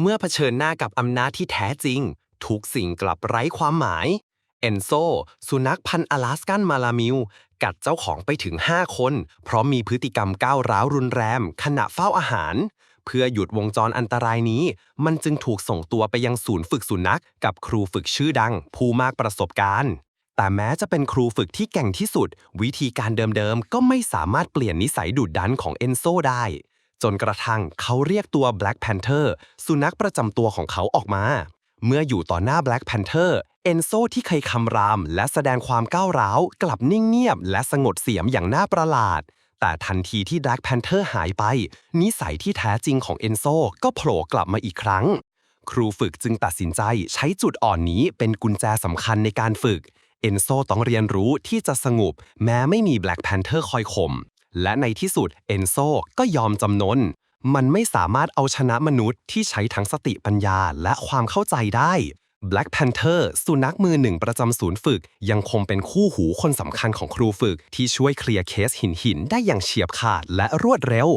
เมื่อเผชิญหน้ากับอำนาจที่แท้จริง ทุกสิ่งกลับไร้ความหมาย เอนโซ สุนัขพันธุ์อลาสกันมาลามิว กัดเจ้าของไปถึง 5 คน เพราะมีพฤติกรรมก้าวร้าวรุนแรงขณะเฝ้าอาหาร เพื่อหยุดวงจรอันตรายนี้ มันจึงถูกส่งตัวไปยังศูนย์ฝึกสุนัขกับครูฝึกชื่อดัง ผู้มากประสบการณ์แต่แม้จะเป็นครูฝึกที่เก่งที่สุด วิธีการเดิมๆ ก็ไม่สามารถเปลี่ยนนิสัยดุดดันของเอนโซได้ จนกระทั่งเขาเรียกตัว Black Panther สุนัขประจำตัวของเขาออกมา เมื่ออยู่ต่อหน้า Black Panther เอนโซที่เคยคำรามและแสดงความก้าวร้าวกลับนิ่งเงียบและสงบเสียมอย่างน่าประหลาด แต่ทันทีที่ Black Panther หายไป นิสัยที่แท้จริงของเอนโซก็โผล่กลับมาอีกครั้ง ครูฝึกจึงตัดสินใจใช้จุดอ่อนนี้เป็นกุญแจสำคัญในการฝึกเอนโซต้องเรียนรู้ที่จะสงบแม้ไม่มี Black Panther คอยข่ม และในที่สุดเอนโซก็ยอมจำนน มันไม่สามารถเอาชนะมนุษย์ที่ใช้ทั้งสติปัญญาและความเข้าใจได้ Black Panther สุนัขมือหนึ่งประจำศูนย์ฝึก ยังคงเป็นคู่หูคนสำคัญของครูฝึก ที่ช่วยเคลียร์เคสหินหินได้อย่างเฉียบขาดและรวดเร็ว